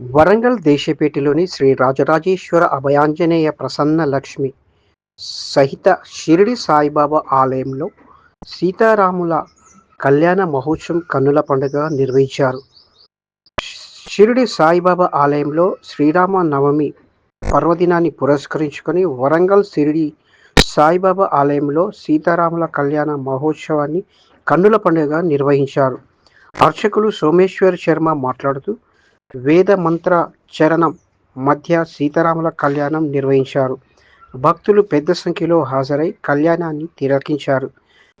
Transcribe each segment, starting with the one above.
వరంగల్ దేశపేటలోని శ్రీ రాజరాజేశ్వర అభయాంజనేయ ప్రసన్న లక్ష్మి సహిత షిరిడి సాయిబాబా ఆలయంలో సీతారాముల కళ్యాణ మహోత్సవం కన్నుల పండుగ నిర్వహించారు. షిరిడి సాయిబాబా ఆలయంలో శ్రీరామ నవమి పర్వదినాన్ని పురస్కరించుకొని వరంగల్ షిరిడి సాయిబాబా ఆలయంలో సీతారాముల కళ్యాణ మహోత్సవాన్ని కన్నుల పండుగ నిర్వహించారు. అర్చకులు సోమేశ్వర్ శర్మ మాట్లాడుతూ వేద మంత్ర చరణం మధ్య సీతారాముల కళ్యాణం నిర్వహించారు. భక్తులు పెద్ద సంఖ్యలో హాజరై కళ్యాణాన్ని తిలకించారు.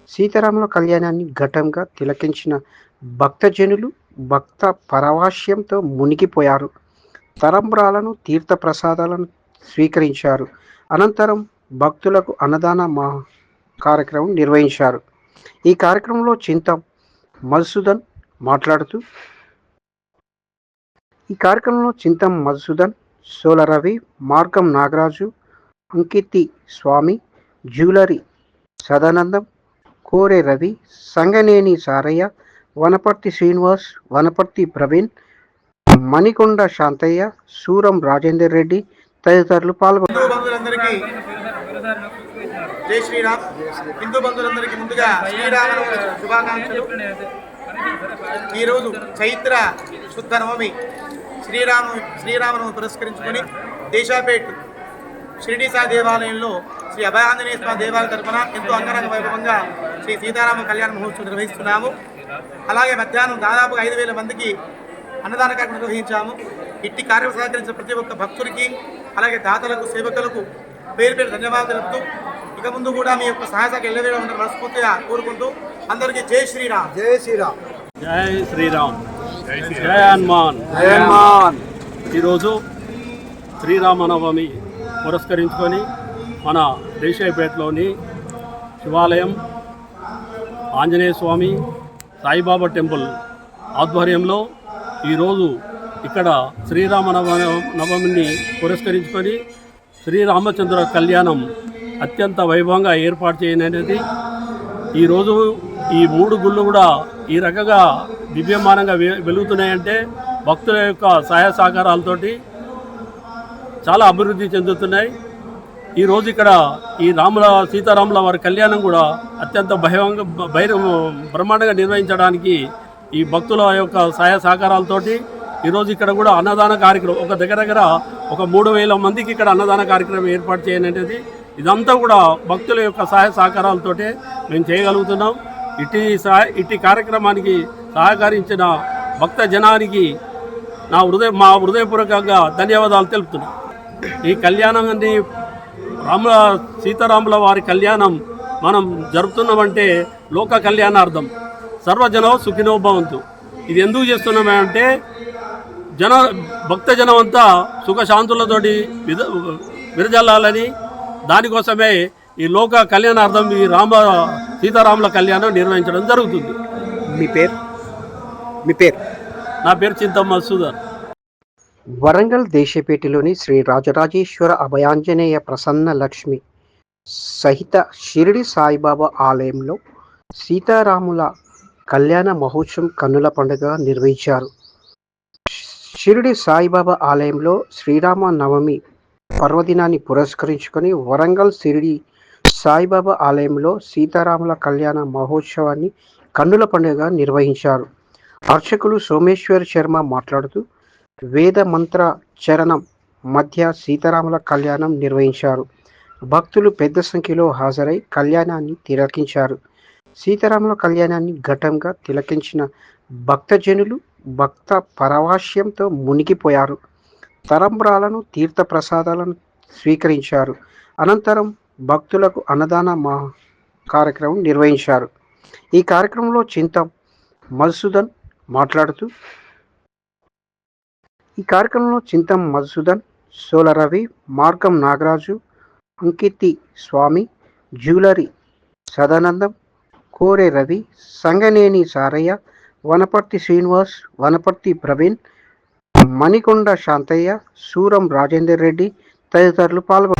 సీతారాముల కళ్యాణాన్ని ఘటంగా తిలకించిన భక్తజనులు భక్త పరవాశ్యంతో మునిగిపోయారు. తరంబ్రాలను తీర్థ ప్రసాదాలను స్వీకరించారు. అనంతరం భక్తులకు అన్నదాన మా కార్యక్రమం నిర్వహించారు. ఈ కార్యక్రమంలో చింతం మధుసూదన్ మాట్లాడుతూ ఈ కార్యక్రమంలో చింతం మధుసూదన్ సోల రవి మార్గం నాగరాజు అంకితి స్వామి జ్యువెలరీ సదానందం కోరే రవి సంగనేని సారయ్య వనపర్తి శ్రీనివాస్ వనపర్తి ప్రవీణ్ మణికొండ శాంతయ్య సూరం రాజేందర్ రెడ్డి తదితరులు పాల్గొన్నారు. జై శ్రీరామ్. హిందూ బంధువులందరికీ ముందుగా శ్రీరామ శుభాకాంక్షలు. ఈరోజు చైత్ర శుద్ధ నవమి. శ్రీరామ శ్రీరామను పురస్కరించుకొని దేశాపేట్ షిరిడీసా దేవాలయంలో శ్రీ అభయాంజనేయ స్వామి దేవాలయం తరఫున ఎంతో అంగరంగ వైభవంగా శ్రీ సీతారామ కళ్యాణ మహోత్సవం నిర్వహిస్తున్నాము. అలాగే మధ్యాహ్నం దాదాపు ఐదు వేల మందికి అన్నదాన కార్యక్రమం నిర్వహించాము. ఇట్టి కార్యక్రమం సహకరించిన ప్రతి ఒక్క భక్తుడికి అలాగే దాతలకు సేవకులకు పేరు పేరు ధన్యవాదాలు తెలుపుతూ ఇక ముందు కూడా మీ యొక్క సహాయకు ఎల్లవేళ ఉండాలని మనస్ఫూర్తిగా కోరుకుంటూ అందరికీ జై శ్రీరామ్ జై శ్రీరామ్. జై శ్రీరామ్. జై హనుమాన్. జై హనుమాన్. ఈరోజు శ్రీరామనవమి పురస్కరించుకొని మన దేశాయపేటలోని శివాలయం ఆంజనేయ స్వామి సాయిబాబా టెంపుల్ ఆధ్వర్యంలో ఈరోజు ఇక్కడ శ్రీరామనవ నవమిని పురస్కరించుకొని శ్రీరామచంద్ర కళ్యాణం అత్యంత వైభవంగా ఏర్పాటు చేయననేది ఈరోజు ఈ మూడు గుళ్ళు కూడా ఈ రకంగా దివ్యమానంగా వె- వెలుగుతున్నాయంటే భక్తుల యొక్క సహాయ సహకారాలతోటి చాలా అభివృద్ధి చెందుతున్నాయి. ఈరోజు ఇక్కడ ఈ రాముల సీతారాముల వారి కళ్యాణం కూడా అత్యంత భయంగా భైర బ్రహ్మాండంగా నిర్వహించడానికి ఈ భక్తుల యొక్క సహాయ సహకారాలతోటి ఈరోజు ఇక్కడ కూడా అన్నదాన కార్యక్రమం ఒక దగ్గర దగ్గర ఒక మూడు వేల మందికి ఇక్కడ అన్నదాన కార్యక్రమం ఏర్పాటు చేయననేది ఇదంతా కూడా భక్తుల యొక్క సహాయ సహకారాలతోటే మేము చేయగలుగుతున్నాం. ఇట్టి సహాయ ఇట్టి కార్యక్రమానికి సహకరించిన భక్త జనానికి నా హృదయ మా హృదయపూర్వకంగా ధన్యవాదాలు తెలుపుతున్నాను ఈ కళ్యాణాన్ని రాముల సీతారాముల వారి కళ్యాణం మనం జరుపుతున్నామంటే లోక కళ్యాణార్థం. సర్వజనో సుఖినో భవంతు. ఇది ఎందుకు చేస్తున్నామంటే జన భక్త జనం అంతా సుఖశాంతులతోటి విద విరజల్లాలని దానికోసమే ఈ లోక కళ్యాణార్థం ఈ రామ సీతారాముల కళ్యాణం నిర్వహించడం జరుగుతుంది. మీ పేరు? మీ పేరు? నా పేరు చింతమ్మ సుధర్. వరంగల్ దేశపేటలోని శ్రీ రాజరాజేశ్వర అభయాంజనేయ ప్రసన్న లక్ష్మి సహిత షిరిడి సాయిబాబా ఆలయంలో సీతారాముల కళ్యాణ మహోత్సవం కన్నుల పండుగ నిర్వహించారు. షిరిడి సాయిబాబా ఆలయంలో శ్రీరామ నవమి పర్వదినాన్ని పురస్కరించుకొని వరంగల్ షిరిడి సాయిబాబా ఆలయంలో సీతారాముల కళ్యాణ మహోత్సవాన్ని కన్నుల పండుగ నిర్వహించారు. అర్చకులు సోమేశ్వర్ శర్మ మాట్లాడుతూ వేద మంత్ర చరణం మధ్య సీతారాముల కళ్యాణం నిర్వహించారు. భక్తులు పెద్ద సంఖ్యలో హాజరై కళ్యాణాన్ని తిలకించారు. సీతారాముల కళ్యాణాన్ని ఘటంగా తిలకించిన భక్తజనులు భక్త పరవాశ్యంతో మునిగిపోయారు. తరంబ్రాలను తీర్థ ప్రసాదాలను స్వీకరించారు. అనంతరం భక్తులకు అన్నదాన మా కార్యక్రమం నిర్వహించారు. ఈ కార్యక్రమంలో చింతం మధుసూదన్ మాట్లాడుతూ ఈ కార్యక్రమంలో చింతం మధుసూదన్ సోలరవి మార్గం నాగరాజు అంకితి స్వామి జ్యువెలరీ సదానందం కోరే రవి సంగనేని సారయ్య వనపర్తి శ్రీనివాస్ వనపర్తి ప్రవీణ్ మణికొండ శాంతయ్య సూరం రాజేందర్ రెడ్డి తదితరులు పాల్గొన్నారు